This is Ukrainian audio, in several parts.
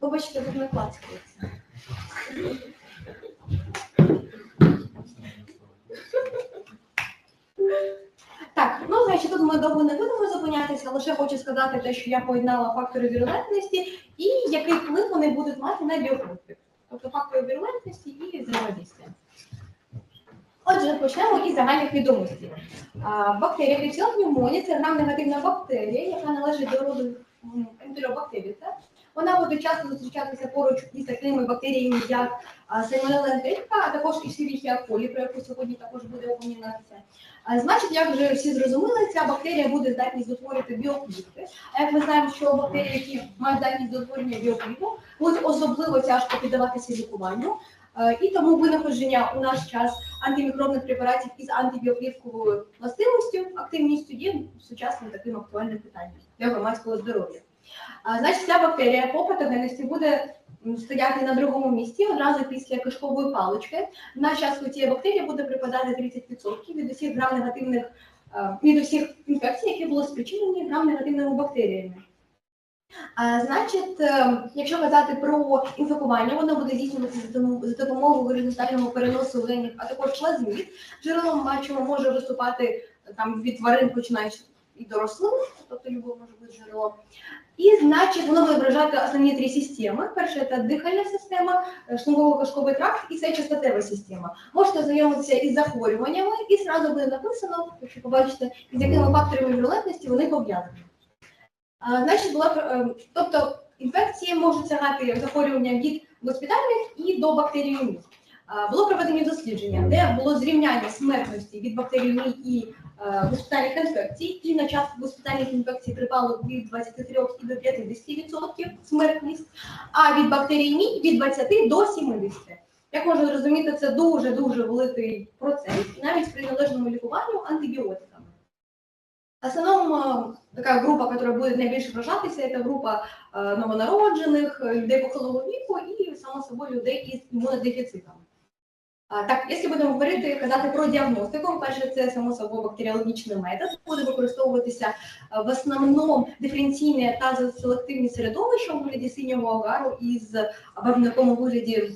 Вибачте, тут не клацькається. Так, ну значить, тут ми довго не будемо зупинятися, лише хочу сказати те, що я поєднала фактори вірулентності і який вплив вони будуть мати на біопрофіль. Тобто фактори вірулентності і взаємодійствия. Отже, почнемо із загальних відомостей. Бактерія Клепсіопневмонія – це грам-негативна бактерія, яка належить до роду м, Enterobacteriaceae. Вона буде часто зустрічатися поруч із такими бактеріями, як Salmonella enterica, а також і Escherichia coli, про яку сьогодні також буде упомінатися. А, Значить, як вже всі зрозуміли, ця бактерія буде здатність утворити біоклітки. А як ми знаємо, що бактерії, які мають здатність до утворення біокліток, будуть особливо тяжко піддаватися лікуванню. І тому винаходження у наш час антимікробних препаратів із антибіоклітковою властивістю, активністю є сучасним таким актуальним питанням для громадського здоров'я. Значить, ця бактерія по патогенності буде стояти на другому місці одразу після кишкової палички. На час у цієї бактерії буде припадати 30% від усіх грам-негативних е, від усіх інфекцій, які були спричинені грам-негативними бактеріями. А, значить, е, якщо казати про інфікування, воно буде здійснюватися за допомогою горизонтального переносу генів, а також плазмід. Джерелом бачимо може виступати е, там від тварин, починаючи і до рослин, тобто любов може бути джерело. І значить, воно буде вражати основні три системи. Перше це дихальна система, е, шлунково-кишковий тракт і сечостатева система. Можете ознайомитися із захворюваннями, і зразу буде написано, якщо побачите, з якими факторами вірулентності вони пов'язані. Значить, була е, тобто інфекції можуть сягати захворювання від госпітальних і до бактеріоміз. А, Було проведені дослідження, де було зрівняння смертності від бактеріомій і госпітальних інфекцій, і на час госпітальних інфекцій припало від 23 і до 50% смертність, а від бактеріомій від 20 до 70. Як можна зрозуміти, це дуже дуже великий процент, навіть при належному лікуванню антибіотиками. Основном така група, которая буде найбільше вражатися, це група е, новонароджених, е, людей похилого віку і, само собою, людей із імунодефіцитом. Так, якщо будемо говорити, казати про діагностику, перше, це само собою бактеріологічний метод, буде використовуватися в основному диференційне та селективні середовища у вигляді синього агару із або в якому вигляді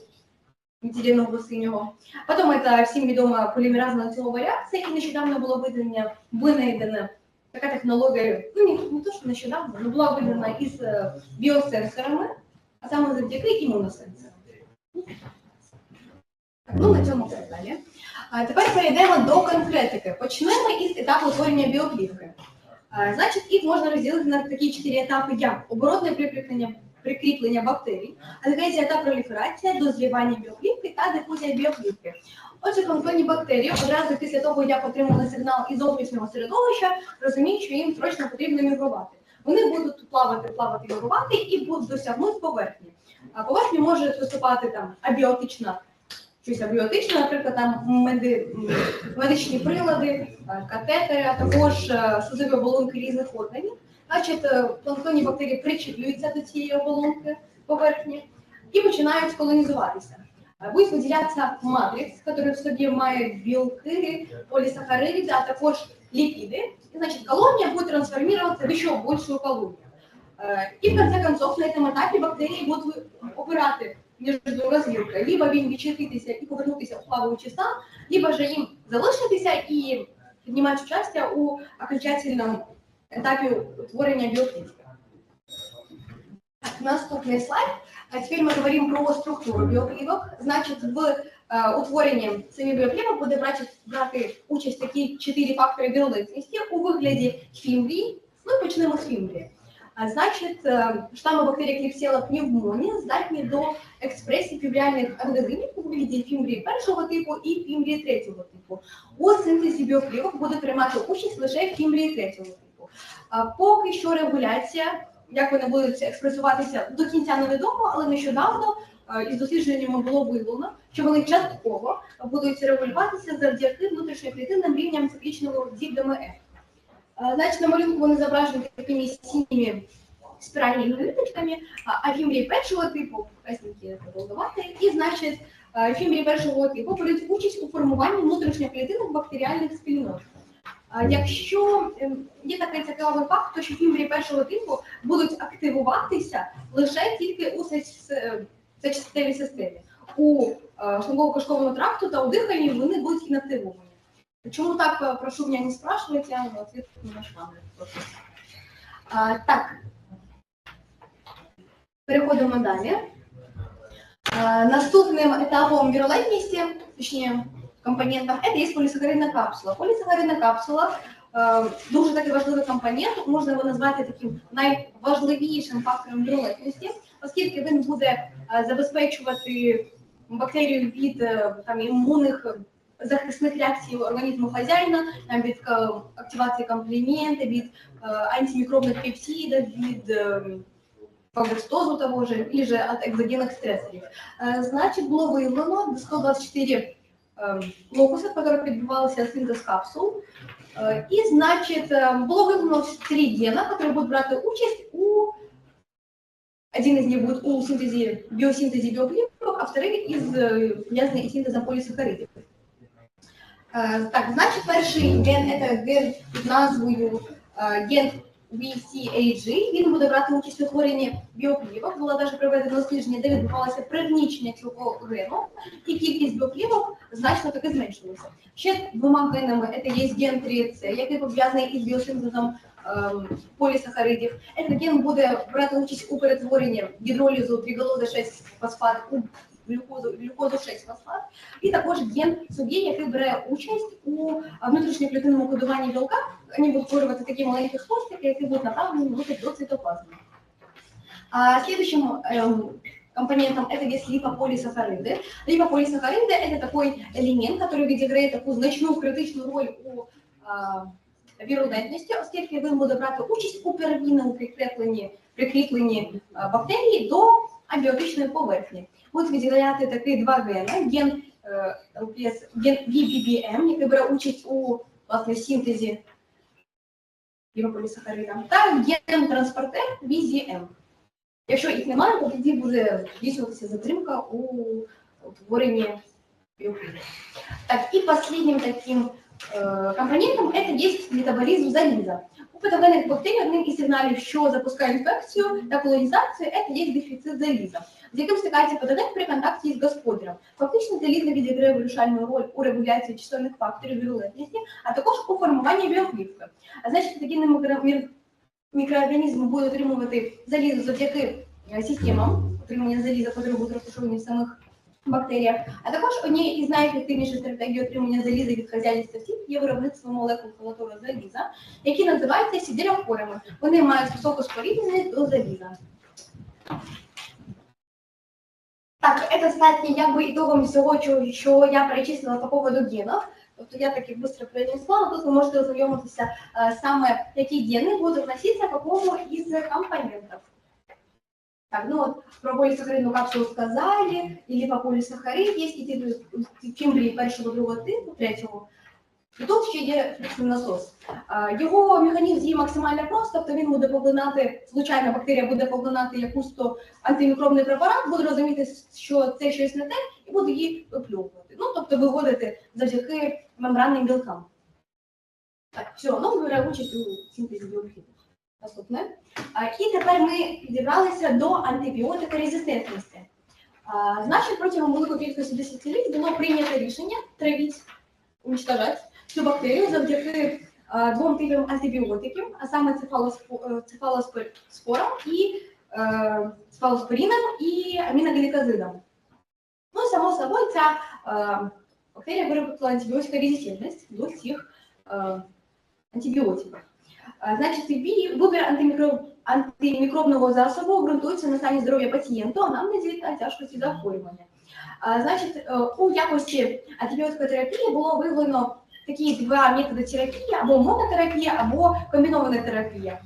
метиленого синього. Потім це всім відома полімеразна ланцюгова реакція, і нещодавно було видання, винайдена така технологія, ну не, не то, що нещодавно, але була видана із е, біосенсорами, а саме завдяки імуносенсорам. Ну на цьому далі. А тепер перейдемо до конкретики. Почнемо із етапу утворення біоклітки. А, Значить, їх можна розділити на такі чотири етапи, як оборотне прикріплення, прикріплення бактерій, агрегація та проліферація, дозрівання біоклітки та дифузія біоклітки. Отже, конкретні бактерії одразу після того, як отримали сигнал із зовнішнього середовища, розуміють, що їм срочно потрібно мігрувати. Вони будуть плавати, плавати, мігрувати і будуть досягнути поверхні. А поверхню може виступати там абіотична, щось абіотичне, наприклад, там меди, м, медичні прилади, е, катетери, а також е, слизові оболонки різних органів. Значить, е, планктонні бактерії причеплюються до цієї оболонки поверхні і починають колонізуватися. Е, Будет выделяться матрикс, который в собі має білки, полисахариды, а також липиды. И, значит, колония будет трансформироваться в еще большую колонию. Э, И в конце концов на этом етапі бактерії будуть ви- обирати між розвілкою. Либо він відчинитися і повернутися у плаваючий стан, либо же їм залишитися і приймати участь у окончательному етапі утворення біоклітки. Наступний слайд. А теперь мы говорим про структуру біокліток. Значить, в е, утворенні самих біокліток буде брати, брати участь такі чотири фактори вірулентності у вигляді фімбрії. Ну, і почнемо з фімбрії. А, Значить, е, штами бактерій кліпсіла пневмонії здатні до експресії фібріальних ангелинів у вигляді фімбрії першого типу і фімбрії третього типу. У синтезі біокліток буде приймати участь лише фімбрії третього типу. Поки що регуляція як вони будуть експресуватися до кінця невідомо, але нещодавно е, із дослідженнями було виявлено, що вони частково будуть регулюватися завдяки внутрішньоклітинним рівням циклічного ДМР. Е, Значить, на малюнку вони зображені такими сініми спіральними ниточками, а фімбрії першого типу, красненькі продовгувати, і, значить, е, фімбрії першого типу беруть участь у формуванні внутрішньоклітинних бактеріальних спільнот. Якщо є такий цікавий факт, то що фімбрі першого типу будуть активуватися лише тільки у сечостатевій системі. У шлунково-кишковому тракту та у диханні вони будуть інактивовані. Чому так, е, прошу мене не спрашивайте, я ответ не нашла. А, так, переходимо далі. Наступним етапом вірулентності, точніше, компонентом, це є полісахаридна капсула. Полісахаридна капсула е, дуже такий важливий компонент, можна його назвати таким найважливішим фактором вірулентності, оскільки він буде е, забезпечувати бактерію від там, імунних захисних реакцій організму хазяїна, там, від е, активації комплімента, від е, антимікробних пепсидів, від е, фагостозу того же, или же от экзогенных стрессорів. Е, Значить, було виявлено 124 е, локуси, в которых відбувався синтез капсул. Е, І, значить, е, було виявлено три гена, які будуть брати участь у один из них будет у синтезе, биосинтезе биоклипов, а второй из э, связанный із синтезом полісахаридів. Е, Так, значить, перший ген це ген під назвою е, ген VCAG. Він буде брати участь у творенні біокліпок. Було навіть проведено дослідження, де відбувалося пригнічення цього гену, і кількість біокліпок значно таки зменшилася. Ще двома генами це є ген 3C, який пов'язаний із біосинтезом ем, полісахаридів. Цей ген буде брати участь у перетворенні гідролізу трігалоза 6 фосфат у глюкозу, глюкозу 6 фосфат. І також ген собі, який бере участь у внутрішньоклітинному кодуванні білка. Вони будуть створювати такі маленькі хвостики, які будуть направлені бути до цитоплазми. А следующим эм, компонентом это есть липополисахариды. Липополисахариды это такой элемент, который відіграє таку значну критичну роль у а, вірулентності, оскільки він буде брати участь у первинному прикріпленні, прикріпленні а, бактерії до абіотичної поверхні. Будуть виділяти такі два гени. Ген, е, ген VBBM, який бере участь у власне, синтезі ліпополісахарида, та ген транспортер VZM. Якщо їх немає, то тоді буде здійснюватися затримка у утворенні біоклітин. Так, і останнім таким е, компонентом це є метаболізм заліза. У патогенних бактерій одним із сигналів, що запускає інфекцію та колонізацію, це є дефіцит заліза, з яким стикається патоген при контакті з господарем. Фактично, залізо відіграє вирішальну роль у регуляції чисельних факторів вірулентності, а також у формуванні біоклітки. А значить, такі мікроорганізми будуть отримувати залізо завдяки е, системам отримання заліза, будуть розташовані в самих бактеріях. А також однією із найефективніших стратегій отримання заліза від хазяїнів статів є виробництво молекул халатору заліза, які називаються сідерофорами. Вони мають високу спорідненість до заліза. Так, це статті якби ітогом всього, що, що я перечислила по поводу генів. Тобто я таки быстро перенесла, тут ви можете ознайомитися е, саме, які гени будуть относитися к какому із компонентів. Так, ну вот про полисахаридну капсулу сказали, і ліпополісахарид є, і ті фімбрії першого, другого типу, третього. І тут ще є насос. Його механізм діє максимально просто, тобто він буде поглинати, звичайно, бактерія буде поглинати якусь то антимікробний препарат, буде розуміти, що це щось не те, і буде її виплювати. Ну, тобто виводити завдяки мембранним білкам. Так, все, ну бере участь у синтезі біофілів. Наступне. І тепер ми підібралися до антибіотикорезистентності. А, Значить, протягом великої кількості десятиліть було прийнято рішення травіть, уничтожати цю бактерію завдяки двом типам антибіотиків, а саме е, цефалоспорам і е, і аміноглікозидам. Ну, само собою, ця е, бактерія виробила антибіотикорезистентність до цих е, антибіотиків. Значить, вибір антимікро... антимікробного засобу ґрунтується на стані здоров'я пацієнта, анамнезі та тяжкості захворювання. Значить, е, у якості антибіотикотерапії було виявлено такі два методи терапії, або монотерапія, або комбінована терапія.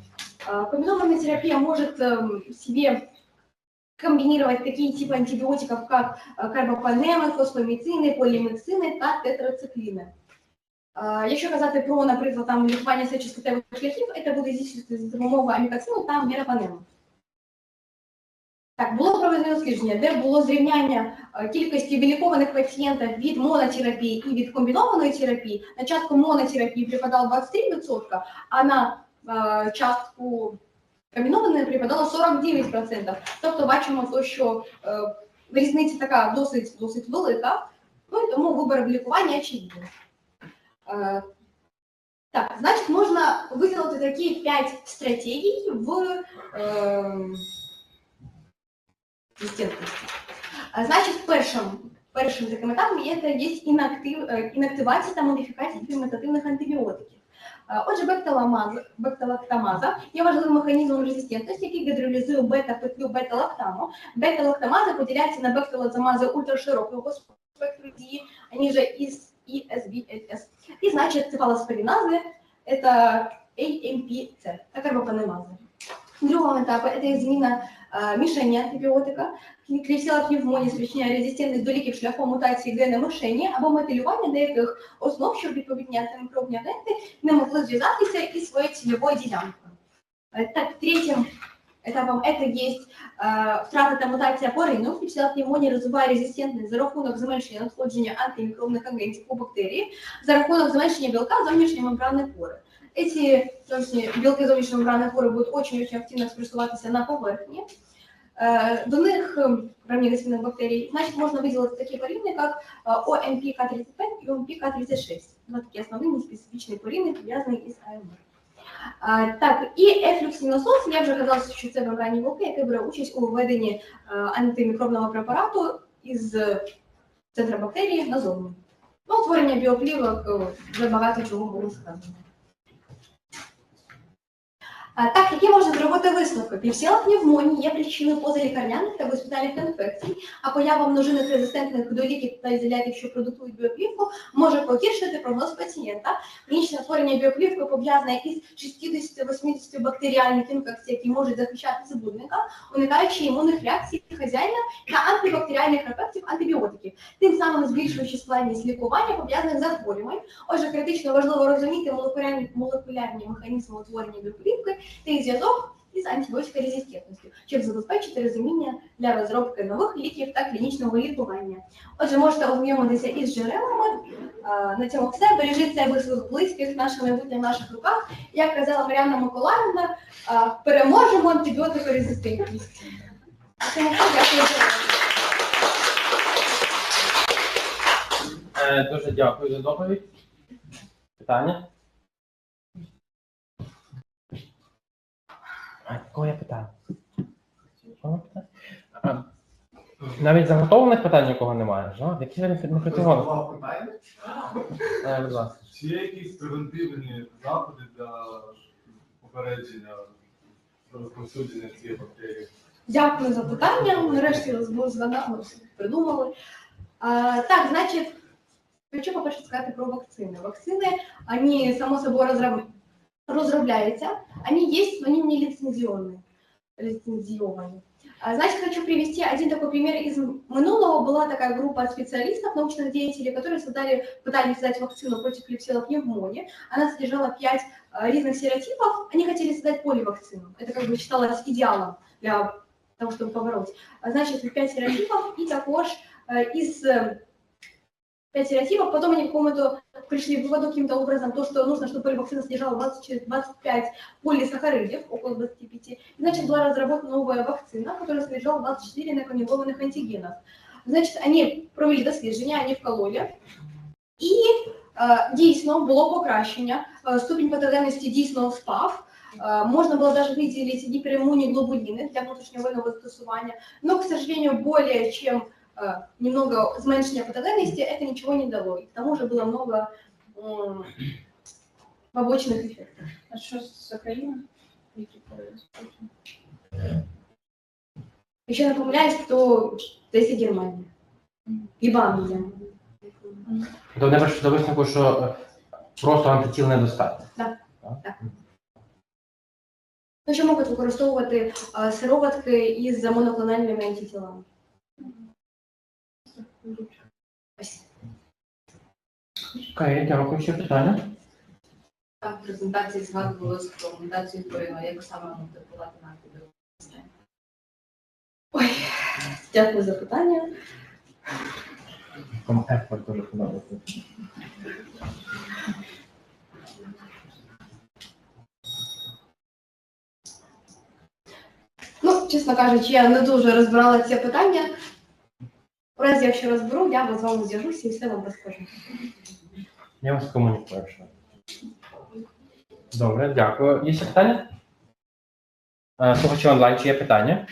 А, Комбинованная терапия может эм, в себе комбинировать такие типы антибиотиков, как э, карбопанемы, фосфоміцини, поліміцини та тетрацикліни. А, Якщо казати про, наприклад, там лікування сечостатевих шляхів, це буде здійснювати за допомогою амікацину та мірапанему. Так, було проведено дослідження, де було зрівняння е, кількості вилікованих пацієнтів від монотерапії і від комбінованої терапії. На частку монотерапії припадало 23%, а на е, частку комбінованої припадало 49%. Тобто бачимо, то, що е, різниця така досить, досить велика, ну і тому вибір лікування очевидний. Так, значить, можна виділити такі п'ять стратегій в резистентності. А, Значить, першим, першим таким етапом є, це є інактив, е, інактивація та модифікація ферментативних антибіотиків. Е, Отже, бекталамаза, бекталактамаза є важливим механізмом резистентності, який гідролізує бета-петлю бета-лактаму. Бета-лактамаза поділяється на бекталазамази ультраширокого спектру дії, они же ИС, ISBLS. И значит, цефалоспоринази – это AMPC, це карбопанемази. Другого етапу – це зміна мішені антибіотика. Клісіла пневмонія спричиняє резистентність до ліків шляхом мутації гена мишені або метилювання деяких основ, щоб відповідні антимікробні агенти не могли зв'язатися із своєю цільовою ділянкою. Так, третім етапом це є е, втрата та мутація порину. Клісіла пневмонія розвиває резистентність за рахунок зменшення надходження антимікробних агентів у бактерії, за рахунок зменшення білка зовнішньої мембранної пори. Эти зовнішні білки зовнішньої мембранної пори будуть очень-очень активно експресуватися на поверхні. Е, До них ем, рамнівних бактерій, значить, можна виділити такі порівні, е, ОМПК-35 і ОМПК-36. Два такі основні неспецифічні порівні, пов'язані із АМР. Так, і ефлюксіносос, я вже казала, що це мембранні білки, які бере участь у введенні антимікробного препарату із центра бактерії назовні. Ну, утворення біоплівок вже багато чого було сказано. Так, які можна зробити висновки? Кліпсіла пневмонії є причиною позалікарняних та госпітальних інфекцій, а поява множинних резистентних до ліків та ізолятів, що продукують біоплівку, може погіршити прогноз пацієнта. Клінічне створення біоплівки пов'язане із 60-80 бактеріальних інфекцій, які можуть захищати забудника, уникаючи імунних реакцій хазяїна та антибактеріальних ефектів антибіотиків, тим самим збільшуючи складність лікування пов'язаних захворювань. Отже, критично важливо розуміти молекулярні, молекулярні механізми утворення біоплівки та їх зв'язок із антибіотикорезистентністю, щоб забезпечити розуміння для розробки нових ліків та клінічного лікування. Отже, можете ознайомитися із джерелами. На цьому все. Бережіть себе своїх близьких, наше майбутнє в наших руках. Як казала Мар'яна Миколаївна, переможемо антибіотикорезистентність. Е, Дуже дякую за доповідь. Питання? Кого я питаю? Навіть заготовлених питань нікого немає. ж, ну? Які ви не не питання. Е, Будь ласка. Чи є якісь превентивні заходи для попередження розповсюдження цієї бактерії? Дякую за питання. Нарешті розбув згадали, придумали. А, так, значить, хочу по-перше сказати про вакцини. Вакцины, они, само собой, разраб... разрабляются, они есть, но они не лицензионные. лицензионные. А, Значит, хочу привести один такой пример из минулого. Была такая группа специалистов, научных деятелей, которые создали, пытались создать вакцину против клепсиела пневмонии. Она содержала пять а, разных серотипов. Они хотели создать поливакцину. Это как бы считалось идеалом для того, чтобы побороть. А, Значит, пять серотипов и також э, из э, пять серотипов, потом они к какому-то пришли к выводу каким-то образом, то, что нужно, чтобы поливакцина содержала 20, 25 полисахаридов, около 25. И, значит, была разработана новая вакцина, которая содержала 24 наконегованных антигенов. Значит, они провели дослідження, они вкололи, і е, дійсно було покращення, е, ступінь патогенності дійсно впав, Е, Можно было даже выделить гипериммунные глобулины для внутреннего застосування, но, к сожалению, более чем э, немного зменшення патогенности это ничего не дало. И к тому же было много м, побочных эффектов. А що з Україною? Які пояс? Еще напоминаю, что это если Германия. Либо Англия. То не прийшли до висновку, що е, просто антитіл недостатньо. Ну, що можуть використовувати е, сироватки із моноклональними антитілами. Ось. Окей, дякую. Ще питання? Так, в презентації згадувалось про мутацію порива, як саме мотивувати на антибіотики. Ой, Дякую за питання. Вам ефорт дуже подобається. Ну, чесно кажучи, я не дуже розбирала це питання. В разі, якщо розберу, я з вами зв'яжуся і все вам розкажу. Я вас комунікую. що. Добре, дякую. Є ще питання? Е, Слухачі онлайн, чи є питання?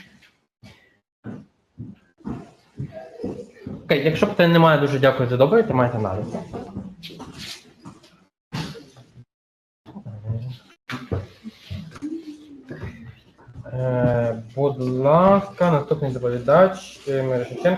Окей, якщо питань немає, дуже дякую за доповідь, тримайте аналіз. Е, будь ласка, наступний доповідач е, Мирошниченко.